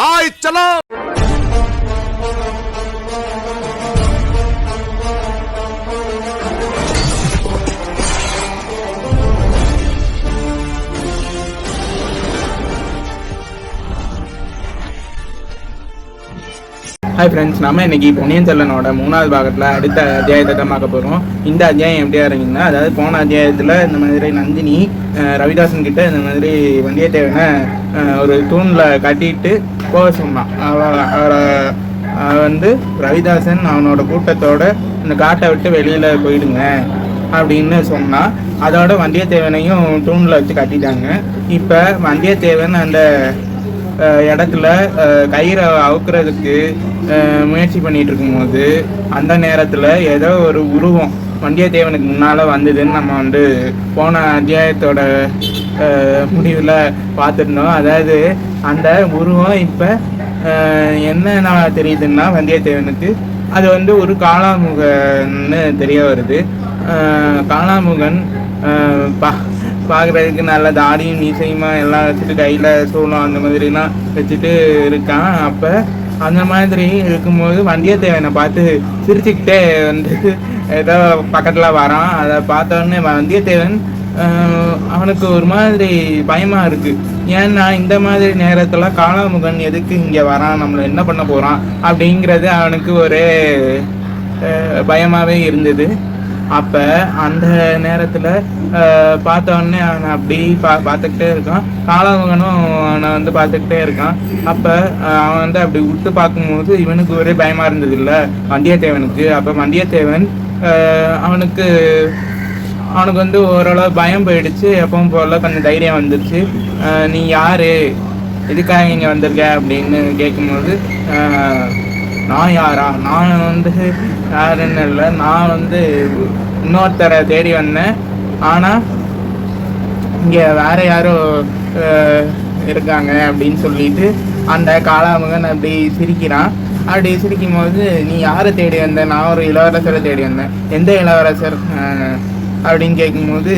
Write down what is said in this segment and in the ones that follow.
High চালাও। Hi friends நம்ம இன்னைக்கு பொன்னியின் செல்லனோட மூணாவது பாகத்தில் அடுத்த அத்தியாயத்தை தான் பார்க்க போகிறோம் இந்த அத்தியாயம் எப்படியா இருந்தீங்கன்னா அதாவது போன அத்தியாயத்தில் இந்த மாதிரி நந்தினி ரவிதாசன் கிட்ட இந்த மாதிரி வந்தியத்தேவனை ஒரு தூணில் கட்டிட்டு போக சொன்னான். அவ- அவரை வந்து ரவிதாசன் அவனோட கூட்டத்தோட இந்த காட்டை விட்டு வெளியில் போயிடுங்க அப்படின்னு சொன்னான் அதோட வந்தியத்தேவனையும் தூணில் வச்சு கட்டிட்டாங்க. இப்போ வந்தியத்தேவன் அந்த இடத்துல கயிறை அவுக்கிறதுக்கு முயற்சி பண்ணிட்டு இருக்கும்போது அந்த நேரத்தில் ஏதோ ஒரு உருவம் வந்தியத்தேவனுக்கு முன்னால் வந்ததுன்னு நம்ம வந்து போன அத்தியாயத்தோட முடிவில் பார்த்துருந்தோம். அதாவது அந்த உருவம் இப்போ என்ன தெரியுதுன்னா வந்தியத்தேவனுக்கு அது வந்து ஒரு காளாமுகன்னு தெரிய வருது. காளாமுகன் பா பார்க்குறதுக்கு நல்ல தாடியும் மீசையுமா எல்லாம் வச்சுட்டு கையில் சூளம் அந்த மாதிரிலாம் வச்சுட்டு இருக்கான். அப்போ அந்த மாதிரி இருக்கும்போது வந்தியத்தேவனை பார்த்து சிரிச்சுக்கிட்டே வந்து ஏதோ பக்கத்தில் வரான். அதை பார்த்தோன்னே வந்தியத்தேவன் அவனுக்கு ஒரு மாதிரி பயமாக இருக்குது ஏன்னா இந்த மாதிரி நேரத்தில் காளாமுகன் எதுக்கு இங்கே வரான்? நம்மளை என்ன பண்ண போகிறான் அப்படிங்கிறது அவனுக்கு ஒரே பயமாகவே இருந்தது. அப்போ அந்த நேரத்தில் பார்த்தவொடனே அவனை அப்படி பா பார்த்துக்கிட்டே இருக்கான். காலவகனும் அவனை வந்து பார்த்துக்கிட்டே இருக்கான். அப்போ அவன் வந்து அப்படி விட்டு பார்க்கும்போது இவனுக்கு ஒரே பயமாக இருந்தது இல்லை. வந்தியத்தேவனுக்கு. அப்போ வந்தியத்தேவன் அவனுக்கு அவனுக்கு வந்து ஓரளவு பயம் போயிடுச்சு. எப்பவும் போல கொஞ்சம் தைரியம் வந்துடுச்சு நீ யார்? எதுக்காக இங்கே வந்திருக்க? அப்படின்னு கேட்கும்போது நான் யாரா? நான் வந்து யாருன்னு இல்லை. நான் வந்து இன்னொருத்தரை தேடி வந்தேன். ஆனால் இங்கே வேறு யாரோ இருக்காங்க அப்படின்னு சொல்லிட்டு அந்த காளாமுகன் அப்படி சிரிக்கிறான். அப்படி சிரிக்கும் போது நீ யாரை தேடி வந்த? நான் ஒரு இளவரசரை தேடி வந்தேன். எந்த இளவரசர்? அப்படின்னு கேட்கும்போது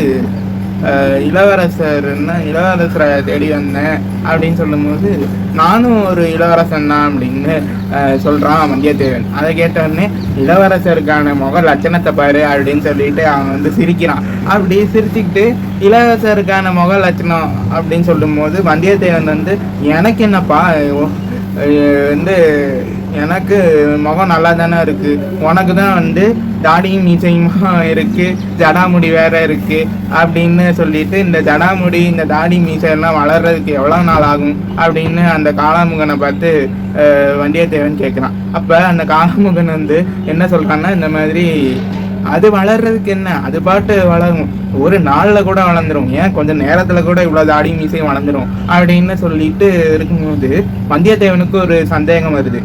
இளவரசர்னா இளவரசரை தேடி வந்தேன் அப்படின்னு சொல்லும்போது நானும் ஒரு இளவரசன் தான் அப்படின்னு சொல்கிறான் வந்தியத்தேவன். அதை கேட்ட உடனே இளவரசருக்கான முக லட்சணத்தை பாரு அப்படின்னு சொல்லிட்டு அவன் வந்து சிரிக்கிறான். அப்படி சிரிச்சுக்கிட்டு இளவரசருக்கான முக லட்சணம் அப்படின்னு சொல்லும்போது வந்தியத்தேவன் வந்து எனக்கு என்னப்பா வந்து எனக்கு முகம் நல்லா தானே இருக்கு. உனக்கு தான் வந்து தாடியும் மீசையுமா இருக்கு. ஜடாமுடி வேற இருக்கு அப்படின்னு சொல்லிட்டு இந்த ஜடாமுடி இந்த தாடி மீசையெல்லாம் வளர்றதுக்கு எவ்வளோ நாள் ஆகும் அப்படின்னு அந்த காளாமுகனை பார்த்து வந்தியத்தேவன் கேட்குறான் அப்போ அந்த காளாமுகன் வந்து என்ன சொல்கிறான்னா இந்த மாதிரி அது வளர்றதுக்கு என்ன? அது பாட்டு வளரும். ஒரு நாளில் கூட வளர்ந்துரும். ஏன்? கொஞ்சம் நேரத்தில் கூட இவ்வளோ தாடி மீசையும் வளர்ந்துடும் அப்படின்னு சொல்லிட்டு இருக்கும்போது வந்தியத்தேவனுக்கு ஒரு சந்தேகம் வருது.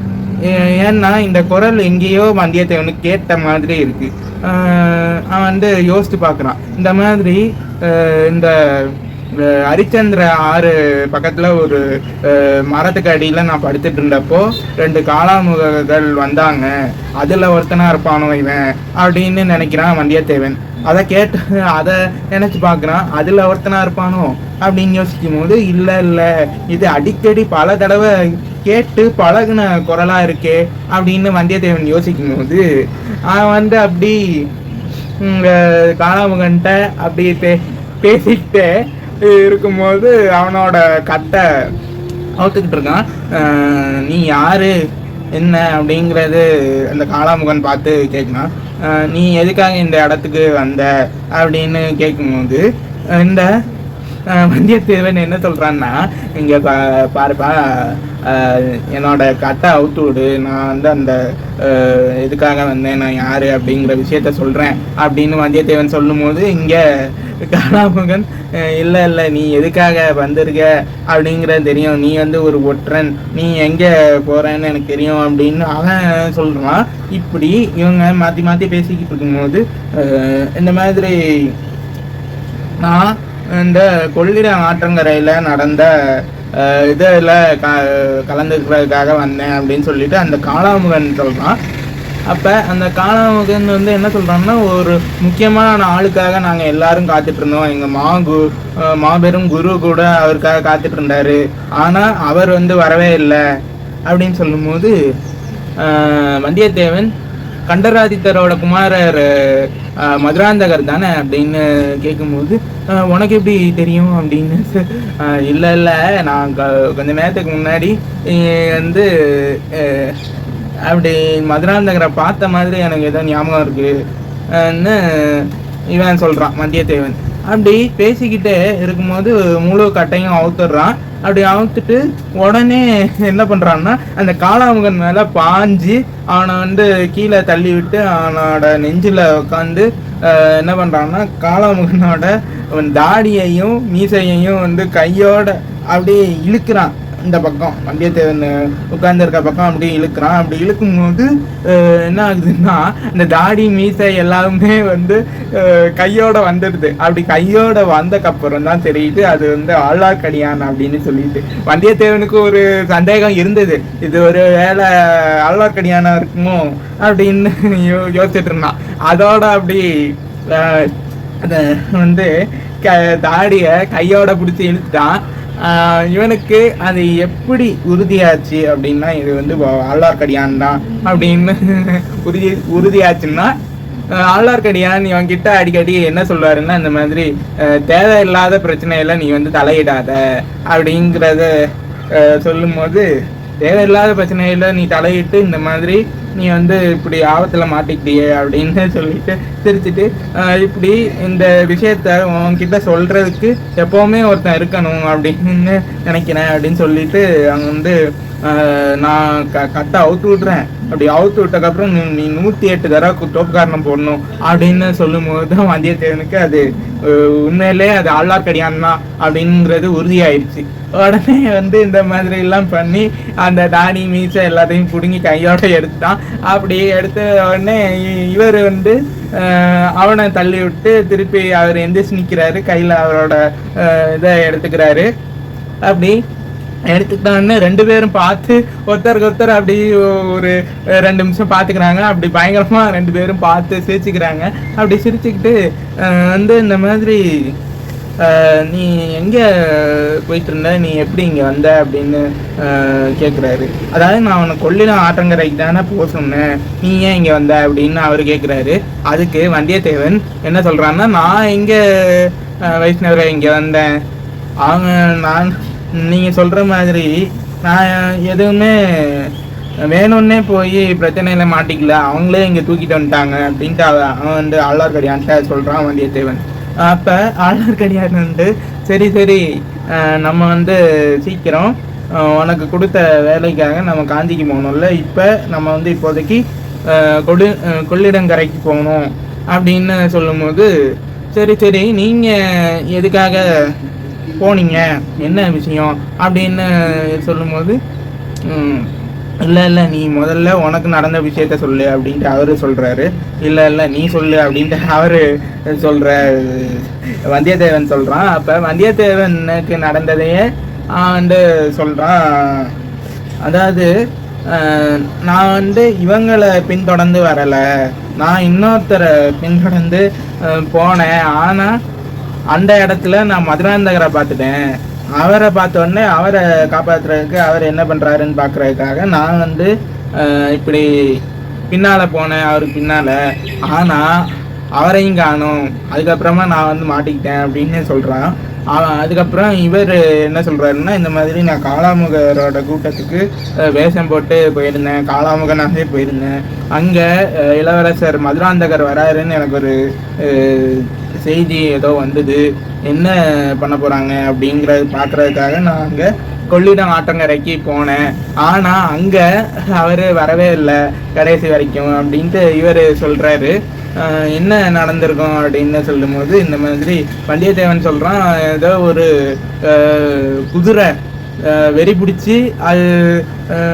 ஏன்னா இந்த குரல் எங்கேயோ வந்தியத்தேவனுக்கு கேட்ட மாதிரி இருக்கு. அவன் வந்து யோசித்து பார்க்குறான். இந்த மாதிரி இந்த ஹரிச்சந்திர ஆறு பக்கத்தில் ஒரு மரத்துக்கு அடியில் நான் படுத்துட்டு இருந்தப்போ ரெண்டு காலாமுகங்கள் வந்தாங்க. அதில் ஒருத்தனாக இருப்பானோ இவன் அப்படின்னு நினைக்கிறான் வந்தியத்தேவன். அதை கேட்டு அதை நினைச்சு பார்க்குறான். அதுல ஒருத்தனா இருப்பானோ? அப்படின்னு யோசிக்கும் போது இல்ல இல்ல. இது அடிக்கடி பல தடவை கேட்டு பழகுன குரலா இருக்கே அப்படின்னு வந்தியத்தேவன் யோசிக்கும் போது அவன் வந்து அப்படி உங்க அப்படி பே பேசிக்கிட்டே இருக்கும்போது அவனோட கட்டை அவுத்துக்கிட்டு இருக்கான். நீ யாரு? என்ன? அப்படிங்கிறது அந்த காளாமுகன் பார்த்து கேட்கணும் நீ எதுக்காக இந்த இடத்துக்கு வந்த அப்படின்னு கேட்கும்போது இந்த வந்தியத்தேவன் என்ன சொல்கிறான்னா இங்கே பா- பாருப்பா என்னோட கட்டை அவுத்து விடு. நான் வந்து அந்த இதுக்காக வந்தேன். நான் யார் அப்படிங்கிற விஷயத்த சொல்கிறேன் அப்படின்னு வந்தியத்தேவன் சொல்லும்போது இங்கே கலாமுகன் இல்லை இல்லை நீ எதுக்காக வந்திருக்க? அப்படிங்கிறது தெரியும். நீ வந்து ஒரு ஒற்றன். நீ எங்கே போகிறேன்னு எனக்கு தெரியும். அப்படின்னு அவன் சொல்கிறான் இப்படி இவங்க மாற்றி மாற்றி பேசிக்கிட்டு இருக்கும்போது இந்த மாதிரி நான் இந்த கொள்ளிட ஆற்றங்கரையில் நடந்த இதில் க கலந்துக்கிறதுக்காக வந்தேன் அப்படின்னு சொல்லிட்டு அந்த காளாமுகன் சொல்கிறான் அப்போ அந்த காளாமுகன் வந்து என்ன சொல்றாங்கன்னா ஒரு முக்கியமான ஆளுக்காக நாங்கள் எல்லாரும் காத்துட்ருந்தோம் எங்கள் மா கு மாபெரும் குரு கூட அவருக்காக காத்துட்டு இருந்தாரு. ஆனால் அவர் வந்து வரவே இல்லை. அப்படின்னு சொல்லும்போது வந்தியத்தேவன் கண்டராதித்தரோட குமாரர் மதுராந்தகர் தானே அப்படின்னு கேட்கும்போது உனக்கு எப்படி தெரியும் அப்படின்னு இல்லை இல்லை நான் க- கொஞ்ச நேரத்துக்கு முன்னாடி வந்து அப்படி மதுராந்தகரை பார்த்த மாதிரி எனக்கு ஏதோ ஞாபகம் இருக்குன்னு இவன் சொல்கிறான் மத்தியத்தேவன் அப்படி பேசிக்கிட்டே இருக்கும்போது முழு கட்டையும் அவுத்துடுறான். அப்படி அவுத்துட்டு உடனே என்ன பண்ணுறான்னா அந்த காளாமுகன் மேலே பாஞ்சு அவனை வந்து கீழே தள்ளி விட்டு அவனோட நெஞ்சில் உட்காந்து என்ன பண்ணுறான்னா காளாமுகனோட அவன் தாடியையும் மீசையையும் வந்து கையோட அப்படியே இழுக்கிறான். இந்த பக்கம். வந்தியத்தேவன் உட்கார்ந்துருக்க பக்கம் அப்படியே இழுக்கிறான். அப்படி இழுக்கும் போது என்ன ஆகுதுன்னா இந்த தாடி மீசை எல்லாமே வந்து கையோட வந்துடுது. அப்படி கையோட வந்தக்கப்புறம் தான் தெரியுது அது வந்து ஆழ்வார்க்கடியான் அப்படின்னு சொல்லிட்டு. வந்தியத்தேவனுக்கு ஒரு சந்தேகம் இருந்தது. இது ஒரு வேலை ஆழ்வார்க்கடியானா இருக்குமோ அப்படின்னு யோ யோசிச்சுட்டு இருந்தான். அதோட அப்படி அதை வந்து க தாடியை கையோட பிடிச்சி இழுத்துட்டான். இவனுக்கு அது எப்படி உறுதியாச்சு அப்படின்னா இது வந்து ஆழ்வார்க்கடியான் தான் அப்படின்னு உறுதி உறுதியாச்சுன்னா ஆழ்வார்க்கடியான் இவன் கிட்ட அடிக்கடி என்ன சொல்றாருன்னா இந்த மாதிரி தேவையில்லாத பிரச்சனையில நீ வந்து தலையிடாத அப்படிங்கிறத ஆஹ் சொல்லும்போது தேவையில்லாத பிரச்சனையில நீ தலையிட்டு இந்த மாதிரி நீ வந்து இப்படி ஆபத்துல மாட்டிக்கிட்டியே அப்படின்னு சொல்லிட்டு சிரிச்சிட்டு இப்படி இந்த விஷயத்த உன்கிட்ட சொல்கிறதுக்கு எப்போவுமே ஒருத்தன் இருக்கணும் அப்படின்னு நினைக்கிறேன் அப்படின்னு சொல்லிட்டு அங்கே வந்து நான் க கட்டை அவுத்து விட்றேன் அப்படி அவுத்து விட்டக்கப்புறம் நீ நீ நூற்றி எட்டு தடவை தோப்புக்காரணம் போடணும் அப்படின்னு சொல்லும்போது தான் வந்தியத்தேவனுக்கு அது உண்மையிலே அது ஆழ்வார்க்கடியான் தான் அப்படிங்கிறது உறுதியாயிடுச்சு உடனே வந்து இந்த மாதிரி எல்லாம் பண்ணி அந்த தாடி மீசை எல்லாத்தையும் பிடுங்கி கையோட எடுத்தான் அப்படி எடுத்த உடனே இவர் வந்து அவனை தள்ளி விட்டு திருப்பி அவர் எந்திரிச்சு நிக்கிறாரு. கையில அவரோட இதை எடுத்துக்கிறாரு. அப்படி எடுத்துக்கிட்டான்னு ரெண்டு பேரும் பார்த்து ஒருத்தருக்கு ஒருத்தர் அப்படி ஒரு ரெண்டு நிமிஷம் பார்த்துக்கிறாங்க. அப்படி பயங்கரமா ரெண்டு பேரும் பார்த்து சிரிச்சுக்கிறாங்க. அப்படி சிரிச்சுக்கிட்டு வந்து இந்த மாதிரி நீ எங்கே போயிட்டு இருந்த நீ எப்படி இங்கே வந்த அப்படின்னு கேட்குறாரு அதாவது நான் உனக்கு கொள்ளிடம் ஆற்றங்கரைக்கு தானே போக சொன்னேன். நீ ஏன் இங்கே வந்த அப்படின்னு அவர் கேட்குறாரு அதுக்கு வந்தியத்தேவன் என்ன சொல்கிறான்னா நான் எங்கே வைஷ்ணவரை இங்கே வந்தேன். அவங்க நான் நீங்கள் சொல்கிற மாதிரி நான் எதுவுமே வேணும்னே போய் பிரச்சனையில மாட்டிக்கல. அவங்களே இங்கே தூக்கிட்டு வந்துட்டாங்க அப்படின்ட்டு அவ- அவன் வந்து ஆழ்வார்க்கடியான்ட்ட சொல்கிறான் வந்தியத்தேவன். அப்போ ஆழ்வார்க்கடியான் வந்து சரி சரி நம்ம வந்து சீக்கிரம் உனக்கு கொடுத்த வேலைக்காக நம்ம காஞ்சிக்கு போகணும்ல. இப்போ நம்ம வந்து இப்போதைக்கு கொடு கொள்ளிடங்கரைக்கு போகணும். அப்படின்னு சொல்லும்போது சரி சரி நீங்கள் எதுக்காக போனீங்க? என்ன விஷயம்? அப்படின்னு சொல்லும்போது இல்லை இல்லை நீ முதல்ல உனக்கு நடந்த விஷயத்த சொல்லு அப்படின்ட்டு அவரு சொல்கிறாரு இல்லை இல்லை நீ சொல்லு அப்படின்ட்டு அவரு சொல்கிற வந்தியத்தேவன் சொல்கிறான் அப்போ வந்தியத்தேவனுக்கு நடந்ததையே வந்து சொல்கிறான் அதாவது நான் வந்து இவங்களை பின்தொடர்ந்து வரலை. நான் இன்னொருத்தரை பின்தொடர்ந்து போனேன். ஆனால் அந்த இடத்துல நான் மதுராந்தகரை பார்த்துட்டேன். அவரை பார்த்த உடனே அவரை காப்பாத்துறதுக்கு அவர் என்ன பண்றாருன்னு பார்க்கறதுக்காக நான் வந்து இப்படி பின்னால போனேன் அவருக்கு பின்னால. ஆனா அவரையும் காணும். அதுக்கப்புறமா நான் வந்து மாட்டிக்கிட்டேன் அப்படின்னு சொல்றான். அதுக்கப்புறம் இவர் என்ன சொல்கிறாருன்னா இந்த மாதிரி நான் காளாமுகரோட கூட்டத்துக்கு வேஷம் போட்டு போயிருந்தேன். காளாமுகனாகவே போயிருந்தேன். அங்கே இளவரசர் மதுராந்தகர் வராருன்னு எனக்கு ஒரு செய்தி ஏதோ வந்தது. என்ன பண்ண போகிறாங்க அப்படிங்கிறத பார்க்குறதுக்காக நான் அங்கே கொள்ளிடம் ஆற்றங்கரைக்கு போனேன். ஆனால் அங்கே அவர் வரவே இல்லை கடைசி வரைக்கும் அப்படின்ட்டு இவர் சொல்கிறாரு என்ன நடந்திருக்கும் அப்படின்னு சொல்லும்போது இந்த மாதிரி வந்தியத்தேவன் சொல்கிறான் ஏதோ ஒரு குதிரை வெறி பிடிச்சி அது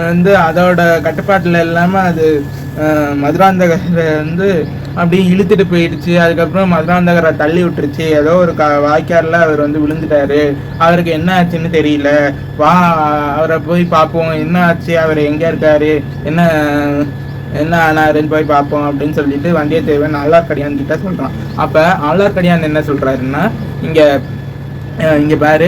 வந்து அதோட கட்டுப்பாட்டில் இல்லாமல் அது மதுராந்தகரை வந்து அப்படியே இழுத்துட்டு போயிடுச்சு. அதுக்கப்புறம் மதுராந்தகரை தள்ளி விட்டுருச்சு. ஏதோ ஒரு க வாய்க்காலில் அவர் வந்து விழுந்துட்டாரு. அவருக்கு என்ன ஆச்சுன்னு தெரியல. வா அவரை போய் பார்ப்போம். என்ன ஆச்சு? அவர் எங்கே இருக்காரு? என்ன என்ன ஆனாருன்னு போய் பார்ப்போம் அப்படின்னு சொல்லிட்டு வந்தியத்தேவன் ஆழ்வார்க்கடியான் கிட்ட சொல்றான். அப்ப ஆழ்வார்க்கடியான் என்ன சொல்றாருன்னா இங்க இங்கே இங்க பாரு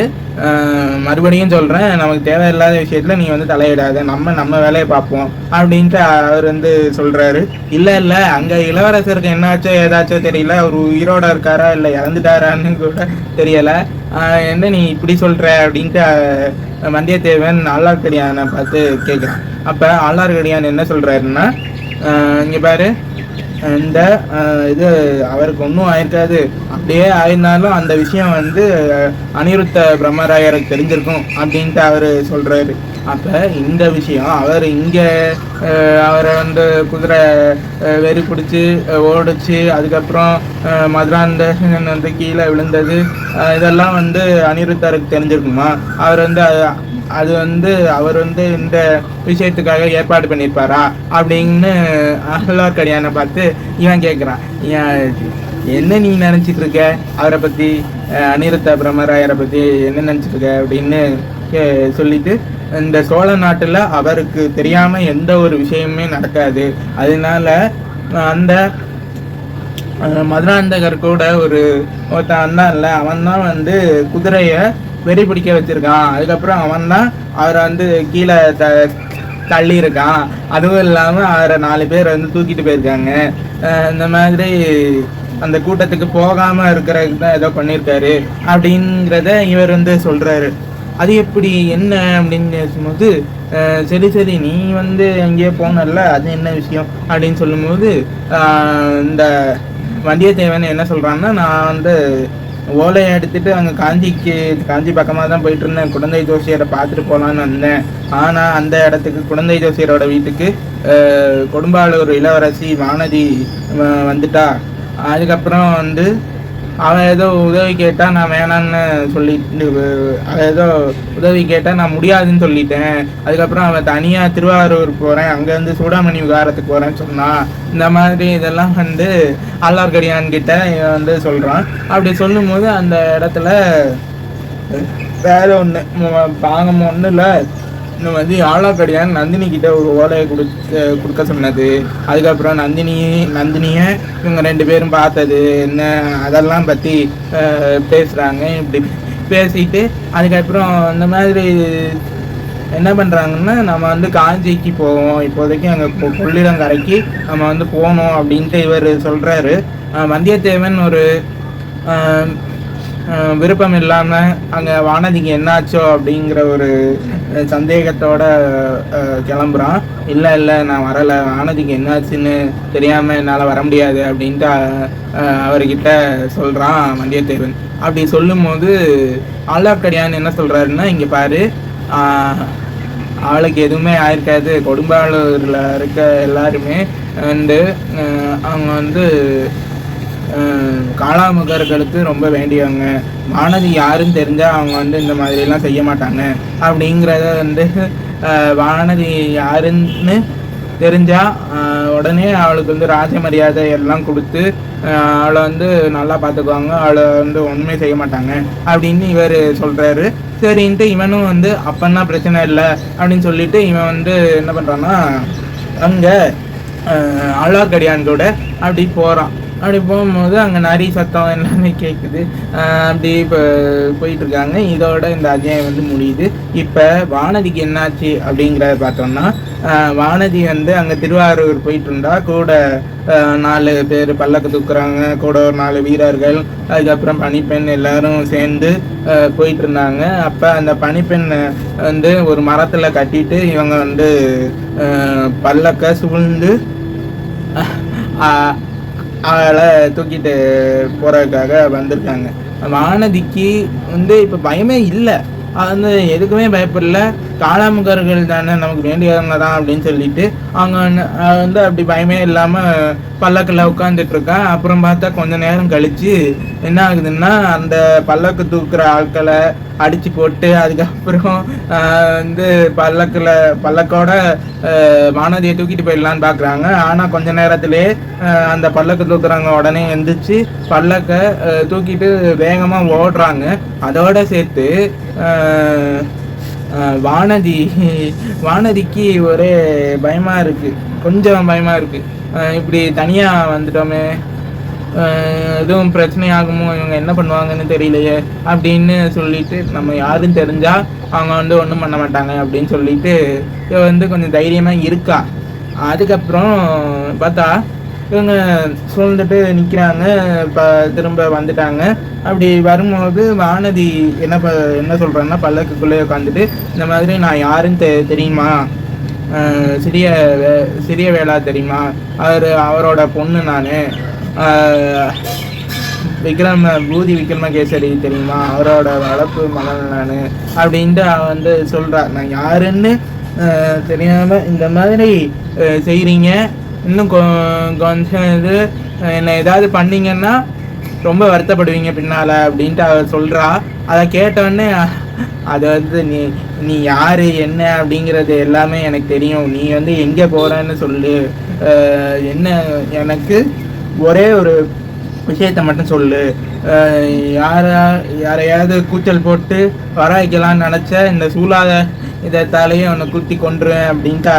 மறுபடியும் சொல்றேன் நமக்கு தேவையில்லாத விஷயத்துல நீ வந்து தலையிடாத நம்ம நம்ம வேலையை பார்ப்போம் அப்படின்ட்டு அவர் வந்து சொல்றாரு. இல்ல இல்ல அங்க இளவரசருக்கு என்னாச்சோ ஏதாச்சோ தெரியல அவர் உயிரோட இருக்காரா இல்ல இறந்துட்டாரான்னு கூட தெரியல. என்ன நீ இப்படி சொல்ற அப்படின்ட்டு வந்தியத்தேவன் ஆழ்வார்க்கடியானை பார்த்து கேட்குறான் அப்ப ஆழ்வார்க்கடியான் என்ன சொல்றாருன்னா இங்கே பாரு. இந்த இது அவருக்கு ஒன்றும் ஆயிருக்காது. அப்படியே ஆயிருந்தாலும் அந்த விஷயம் வந்து அனிருத்த பிரம்மராயருக்கு தெரிஞ்சிருக்கும் அப்படின்ட்டு அவர் சொல்கிறாரு அப்போ இந்த விஷயம் அவர் இங்கே அவரை வந்து குதிரை வெறி பிடிச்சி ஓடிச்சு. அதுக்கப்புறம் அஹ், மதுராந்தகன் வந்து கீழே விழுந்தது. இதெல்லாம் வந்து அனிருத்தருக்கு தெரிஞ்சிருக்குமா? அவர் வந்து அது வந்து அவர் வந்து இந்த விஷயத்துக்காக ஏற்பாடு பண்ணியிருப்பாரா? அப்படின்னு அஹ்லாக்கடியானை பார்த்து இவன் கேட்குறான் என்ன நீ நினச்சிட்டு இருக்க? அவரை பற்றி அனிருத்த பிரம்மராயரை பற்றி என்ன நினச்சிட்டு இருக்க? அப்படின்னு கே- சொல்லிட்டு இந்த சோழ நாட்டில் அவருக்கு தெரியாமல் எந்த ஒரு விஷயமுமே நடக்காது. அதனால அந்த மதுராந்தகர் கூட ஒரு ஒருத்தன் வந்தான்ல அவன் தான் வந்து குதிரையை வெறி பிடிக்க வச்சிருக்கான். அதுக்கப்புறம் அவன் தான் அவரை வந்து கீழே த தள்ளியிருக்கான். அதுவும் இல்லாமல் அவரை நாலு பேர் வந்து தூக்கிட்டு போயிருக்காங்க. அஹ் இந்த மாதிரி அந்த கூட்டத்துக்கு போகாமல் இருக்கிறதுக்கு தான் ஏதோ பண்ணியிருக்காரு. அப்படிங்கிறத இவர் வந்து சொல்றாரு. அது எப்படி என்ன அப்படின்னு பேசும்போது சரி சரி நீ வந்து எங்கேயோ போனல்ல அது என்ன விஷயம் அப்படின்னு சொல்லும்போது இந்த வந்தியத்தேவன் என்ன சொல்கிறான்னா நான் வந்து ஓலையை எடுத்துட்டு அங்கே காஞ்சிக்கு காஞ்சி பக்கமாக தான் போயிட்டு இருந்தேன். குழந்தை ஜோசியரை பார்த்துட்டு போகலான்னு வந்தேன். ஆனால் அந்த இடத்துக்கு குழந்தை ஜோசியரோட வீட்டுக்கு அஹ், கொடும்பாளூர் இளவரசி வானதி வந்துட்டா. அதுக்கப்புறம் வந்து அவன் ஏதோ உதவி கேட்டால் நான் வேணான்னு சொல்லிட்டு அவன் ஏதோ உதவி கேட்டால் நான் முடியாதுன்னு சொல்லிட்டேன். அதுக்கப்புறம் அவன் தனியாக திருவாரூர் போகிறேன் அங்கேருந்து சூடாமணி விகாரத்துக்கு போகிறேன்னு சொன்னான். இந்த மாதிரி இதெல்லாம் வந்து ஆழ்வார்க்கடியான்கிட்ட இவன் வந்து சொல்கிறான் அப்படி சொல்லும்போது அந்த இடத்துல வேற ஒன்று பாகம் ஒன்றும் இல்லை இந்த மாதிரி ஆழாக்கடியான் நந்தினி கிட்ட ஒரு ஓலையை கொடுக்க கொடுக்க சொன்னது. அதுக்கப்புறம் நந்தினி நந்தினியை இவங்க ரெண்டு பேரும் பார்த்தது என்ன அதெல்லாம் பற்றி பேசுகிறாங்க இப்படி பேசிட்டு அதுக்கப்புறம் இந்த மாதிரி என்ன பண்ணுறாங்கன்னா நம்ம வந்து காஞ்சிக்கு போவோம். இப்போதைக்கு அங்கே கொள்ளிடங்கரைக்கு நம்ம வந்து போகணும் அப்படின்ட்டு இவர் சொல்கிறாரு வந்தியத்தேவன் ஒரு விருப்பம் இல்லாமல் அங்கே வானதிக்கு என்னாச்சோ அப்படிங்கிற ஒரு சந்தேகத்தோட கிளம்புறான். இல்லை இல்லை நான் வரலை. வானதிக்கு என்னாச்சுன்னு தெரியாமல் என்னால் வர முடியாது அப்படின்ட்டு அவர்கிட்ட சொல்கிறான் வந்தியத்தேவன். அப்படி சொல்லும்போது ஆழ்வார்க்கடியான் என்ன சொல்கிறாருன்னா இங்கே பாரு ஆளுக்கு எதுவுமே ஆயிருக்காது. கொடும்பாளூரில் இருக்க எல்லாருமே வந்து அவங்க வந்து காளாமுகர்களுக்கு ரொம்ப வேண்டியவங்க. வானதி யாருன்னு தெரிஞ்சால் அவங்க வந்து இந்த மாதிரிலாம் செய்ய மாட்டாங்க. அப்படிங்கிறத வந்து வானதி யாருன்னு தெரிஞ்சால் உடனே அவளுக்கு வந்து ராஜ மரியாதை எல்லாம் கொடுத்து அவளை வந்து நல்லா பார்த்துக்குவாங்க. அவளை வந்து ஒன்றுமே செய்ய மாட்டாங்க. அப்படின்னு இவர் சொல்கிறாரு சரின்ட்டு இவனும் வந்து அப்பன்னா பிரச்சனை இல்லை அப்படின்னு சொல்லிட்டு இவன் வந்து என்ன பண்ணுறான்னா அங்கே அஹ், ஆழ்வார்க்கடியான் கூட அப்படி போகிறான் அப்படி போகும்போது அங்கே நரி சத்தம் எல்லாமே கேட்குது அப்படி இப்போ போயிட்டுருக்காங்க. இதோட இந்த அத்தியாயம் வந்து முடியுது. இப்போ வானதிக்கு என்னாச்சு அப்படிங்கிறத பார்த்தோம்னா வானதி வந்து அங்கே திருவாரூர் போயிட்டு இருந்தா கூட நாலு பேர் பல்லக்கு தூக்குறாங்க. கூட ஒரு நாலு வீரர்கள் அதுக்கப்புறம் பனிப்பெண் எல்லாரும் சேர்ந்து போயிட்டு இருந்தாங்க அப்போ அந்த பனிப்பெண் வந்து ஒரு மரத்தில் கட்டிட்டு இவங்க வந்து பல்லக்க சூழ்ந்து அஹ் அவளை தூக்கிட்டு போகிறதுக்காக வந்திருக்காங்க. வானதிக்கு வந்து இப்போ பயமே இல்லை. அது வந்து எதுக்குமே பயப்படல. காளாமுகர்கள் தானே நமக்கு வேண்டியவங்க தான் அப்படின்னு சொல்லிட்டு அவங்க வந்து- வந்து அப்படி பயமே இல்லாமல் பல்லக்கில் உட்காந்துட்டு இருக்கா அப்புறம் பார்த்தா கொஞ்ச நேரம் கழிச்சு என்ன ஆகுதுன்னா அந்த பல்லக்கு தூக்குற ஆட்களை அடிச்சு போட்டு அதுக்கப்புறம் வந்து பல்லக்கில் பல்லக்கோட ஆஹ், வானதியை தூக்கிட்டு போயிடலான்னு பார்க்குறாங்க ஆனால் கொஞ்ச நேரத்திலே அந்த பல்லக்கு தூக்குறவங்க உடனே எந்திரிச்சு பல்லக்கை தூக்கிட்டு வேகமாக ஓடுறாங்க. அதோட சேர்த்து வானதி வானதிக்கு ஒரே பயமாக இருக்குது கொஞ்சம் பயமாக இருக்குது இப்படி தனியாக வந்துட்டோமே. எதுவும் பிரச்சனை ஆகுமோ இவங்க என்ன பண்ணுவாங்கன்னு தெரியலையே அப்படின்னு சொல்லிட்டு நம்ம யாரும் தெரிஞ்சால் அவங்க வந்து ஒன்றும் பண்ண மாட்டாங்க அப்படின்னு சொல்லிட்டு இவ வந்து கொஞ்சம் தைரியமாக இருக்கா. அதுக்கப்புறம் பார்த்தா இவங்க சூழ்ந்துட்டு நிற்கிறாங்க இப்போ திரும்ப வந்துட்டாங்க. அப்படி வரும்போது வானதி என்ன ப என்ன சொல்கிறாங்கன்னா பல்லக்குக்குள்ளே உட்காந்துட்டு இந்த மாதிரி நான் யாருன்னு தெ தெரியுமா? சிறிய வே- சிறிய வேளா தெரியுமா? அவர் அவரோட பொண்ணு நான். விக்ரம பூதி விக்ரமகேசரி தெரியுமா? அவரோட வளர்ப்பு மகன் நான். அப்படின்ட்டு அவன் வந்து சொல்றா நான் யாருன்னு தெரியாமல் இந்த மாதிரி செய்கிறீங்க இன்னும் கொ- கொஞ்சம் இது என்னை ஏதாவது பண்ணீங்கன்னா ரொம்ப வருத்தப்படுவீங்க பின்னால் அப்படின்ட்டு அவர் சொல்கிறா அதை கேட்டோடனே அது வந்து நீ நீ யார் என்ன அப்படிங்கிறது எல்லாமே எனக்கு தெரியும். நீ வந்து எங்கே போகிறேன்னு சொல்லு. என்ன எனக்கு ஒரே ஒரு விஷயத்த மட்டும் சொல்லு. யாரா யாரையாவது கூச்சல் போட்டு வர வைக்கலாம்னு நினச்ச இந்த சூழாத இதத்தாலேயே உன்னை குத்தி கொன்றுவேன் அப்படின்ட்டு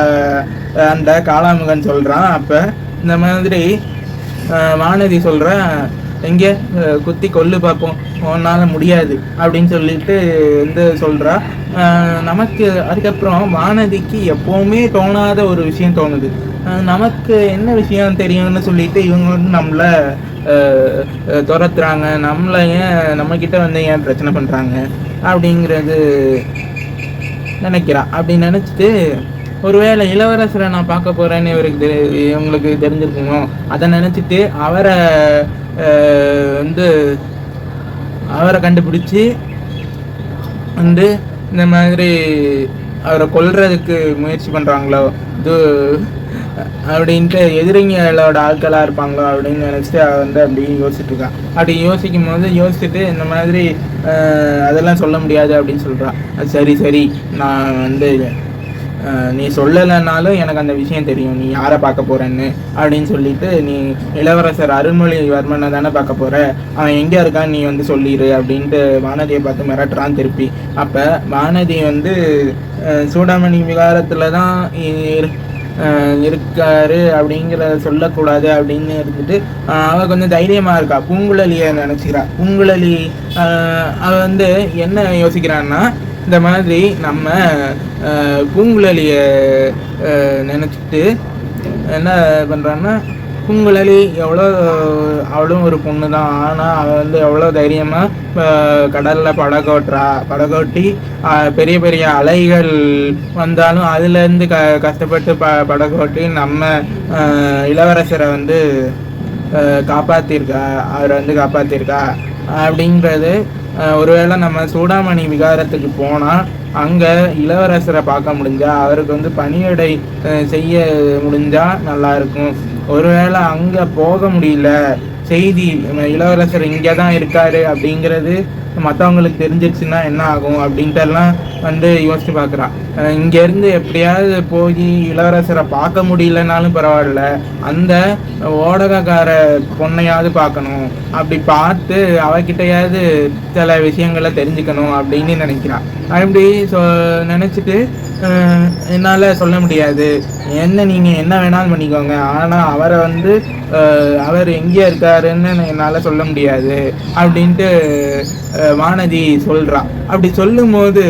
அந்த காளாமுகன் சொல்கிறான் அப்போ இந்த மாதிரி வானதி சொல்கிறேன் எங்கே குத்தி கொல்லு பார்ப்போம் உன்னால் முடியாது. அப்படின்னு சொல்லிட்டு வந்து சொல்கிறா நமக்கு அதுக்கப்புறம் வானதிக்கு எப்போவுமே தோணாத ஒரு விஷயம் தோணுது. நமக்கு என்ன விஷயம் தெரியும்னு சொல்லிட்டு இவங்க வந்து நம்மளை துரத்துறாங்க. நம்மளை ஏன் நம்மக்கிட்ட வந்து ஏன் பிரச்சனை பண்ணுறாங்க அப்படிங்கிறது நினைக்கிறா அப்படி நினச்சிட்டு ஒருவேளை இளவரசரை நான் பார்க்க போகிறேன்னு இவருக்கு தெரி இவங்களுக்கு தெரிஞ்சிருக்குமோ? அதை நினச்சிட்டு அவரை வந்து அவரை கண்டுபிடிச்சி வந்து இந்த மாதிரி அவரை கொல்றதுக்கு முயற்சி பண்ணுறாங்களோ இது அப்படின்ட்டு எதிரிங்களோட ஆட்களாக இருப்பாங்களோ அப்படின்னு நினச்சிட்டு அவன் வந்து அப்படி யோசிச்சுட்ருக்கான் அப்படி யோசிக்கும் போது யோசிச்சுட்டு இந்த மாதிரி அதெல்லாம் சொல்ல முடியாது அப்படின்னு சொல்கிறான் சரி சரி நான் வந்து நீ சொல்லலைன்னாலும் எனக்கு அந்த விஷயம் தெரியும். நீ யாரை பார்க்க போறேன்னு அப்படின்னு சொல்லிட்டு நீ இளவரசர் அருள்மொழிவர்மனை தானே பார்க்க போற? அவன் எங்கே இருக்கான்னு நீ வந்து சொல்லிடு அப்படின்ட்டு வானதியை பார்த்து மிரட்டுறான் திருப்பி. அப்போ வானதி வந்து சூடாமணி விகாரத்தில் தான் இருக்காரு அப்படிங்கிறத சொல்லக்கூடாது அப்படின்னு இருந்துட்டு அவள் அவ கொஞ்சம் தைரியமா இருக்கா? பூங்குழலியை நினைச்சுக்கிறா. பூங்குழலி அவ வந்து என்ன யோசிக்கிறான்னா இந்த மாதிரி நம்ம பூங்குழலியை நினச்சிட்டு என்ன பண்ணுறான்னா பூங்குழலி எவ்வளோ அவளும் ஒரு பொண்ணு தான் ஆனால் அவள் வந்து எவ்வளோ தைரியமாக கடலில் படகோட்டுறா படகோட்டி பெரிய பெரிய அலைகள் வந்தாலும் அதுலேருந்து க கஷ்டப்பட்டு ப படகோட்டி நம்ம இளவரசரை வந்து காப்பாற்றிருக்கா அவரை வந்து காப்பாற்றிருக்கா அப்படின்றது ஒருவேளை நம்ம சூடாமணி விகாரத்துக்கு போனால் அங்கே இளவரசரை பார்க்க முடிஞ்சா அவருக்கு வந்து பணியடை செய்ய முடிஞ்சால் நல்லாயிருக்கும் ஒருவேளை அங்கே போக முடியல செய்தி நம்ம இளவரசர் இங்கே தான் இருக்காரு அப்படிங்கிறது மற்றவங்களுக்கு தெரிஞ்சிருச்சுன்னா என்ன ஆகும் அப்படின்ட்டு எல்லாம் வந்து யோசிச்சு பார்க்குறான் இங்கேருந்து எப்படியாவது போய் இளவரசரை பார்க்க முடியலனாலும் பரவாயில்ல. அந்த ஓடகக்கார பொண்ணையாவது பார்க்கணும். அப்படி பார்த்து அவகிட்டையாவது சில விஷயங்களை தெரிஞ்சுக்கணும் அப்படின்னு நினைக்கிறான் அப்படி சொ நினச்சிட்டு என்னால் சொல்ல முடியாது. என்ன நீங்கள் என்ன வேணாலும் பண்ணிக்கோங்க. ஆனால் அவரை வந்து அவர் எங்கே இருக்காருன்னு என்னால் சொல்ல முடியாது. அப்படின்ட்டு வானதி சொல்கிறான் அப்படி சொல்லும்போது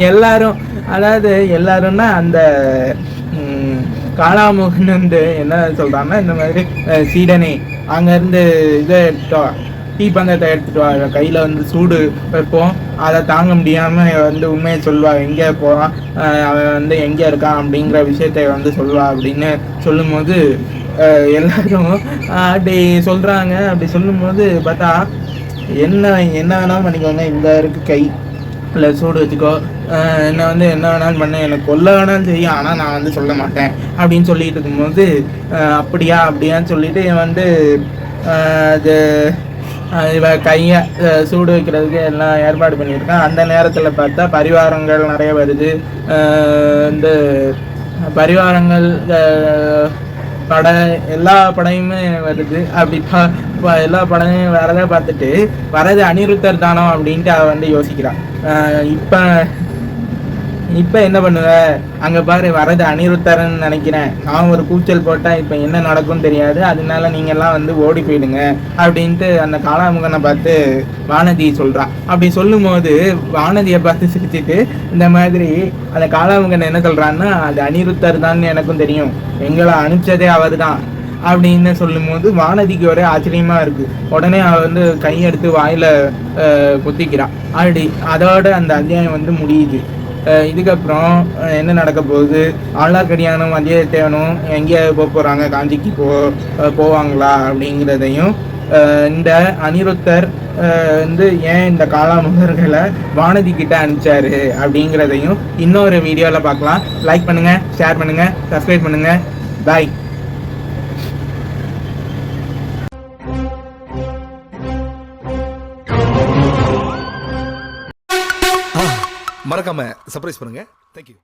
எல்லாரும் அதாவது எல்லாரும்னா அந்த காளாமுகன் வந்து என்ன சொல்கிறாங்கன்னா இந்த மாதிரி சீடனை அங்கேருந்து இதை எடுத்துட்டோம் டீ பந்தத்தை எடுத்துட்டு வா கையில் வந்து சூடு வைப்போம். அதை தாங்க முடியாமல் வந்து உண்மையை சொல்வா எங்கே போறான் அவன் வந்து எங்கே இருக்கான் அப்படிங்கிற விஷயத்த வந்து சொல்வா அப்படின்னு சொல்லும்போது எல்லாரும் அப்படி சொல்கிறாங்க அப்படி சொல்லும்போது பார்த்தா என்ன என்ன வேணாலும் பண்ணிக்கோங்க இந்த இருக்கு கை. இல்லை சூடு வச்சுக்கோ. என்னை வந்து என்ன வேணாலும் பண்ண. எனக்கு கொல்ல வேணாலும் செய்யும். ஆனால் நான் வந்து சொல்ல மாட்டேன். அப்படின்னு சொல்லிட்டு இருக்கும்போது அப்படியா அப்படியான்னு சொல்லிட்டு வந்து அது இவ கையை சூடு வைக்கிறதுக்கு எல்லாம் ஏற்பாடு பண்ணியிருக்கான். அந்த நேரத்தில் பார்த்தா பரிவாரங்கள் நிறைய வருது. வந்து இந்த பரிவாரங்கள் படம் படை எல்லா படையுமே வருது. அப்படி இப்போ எல்லா படையும் வரதை பார்த்துட்டு வரது அனிருத்தர் தானோ அப்படின்ட்டு அவ வந்து யோசிக்கிறான். இப்போ இப்போ என்ன பண்ணுவ? அங்கே பாரு வரது அனிருத்தரன் நினைக்கிறேன். அவன் ஒரு கூச்சல் போட்டால் இப்போ என்ன நடக்கும் தெரியாது. அதனால நீங்கள்லாம் வந்து ஓடி போயிடுங்க அப்படின்ட்டு அந்த காளாமுகனை பார்த்து வானதி சொல்கிறான் அப்படி சொல்லும்போது வானதியை பார்த்து சிரிச்சிட்டு இந்த மாதிரி அந்த காளாமுகன் என்ன சொல்கிறான்னா அது அனிருத்தர் தான் எனக்கும் தெரியும். எங்களை அனுப்பிச்சதே அவர் தான் அப்படின்னு சொல்லும்போது வானதிக்கு ஒரே ஆச்சரியமா இருக்கு. உடனே அவள் வந்து கையெடுத்து வாயில குத்திக்கிறான். அப்படி அதோட அந்த அத்தியாயம் வந்து முடியுது. இதுக்கப்புறம் என்ன நடக்க போகுது? ஆழ்வார்க்கடியானும் வந்தியத்தேவனும் எங்கேயாவது போக போகிறாங்க காஞ்சிக்கு போ போவாங்களா அப்படிங்கிறதையும் இந்த அனிருத்தர் வந்து ஏன் இந்த காலாமுகர்களை வானதி கிட்ட அனுப்பிச்சாரு அப்படிங்கிறதையும் இன்னொரு வீடியோவில் பார்க்கலாம். லைக் பண்ணுங்கள் ஷேர் பண்ணுங்கள் சப்ஸ்கிரைப் பண்ணுங்கள் பாய் மறக்காம சர்ப்ரைஸ் பண்ணுங்க. தேங்க்யூ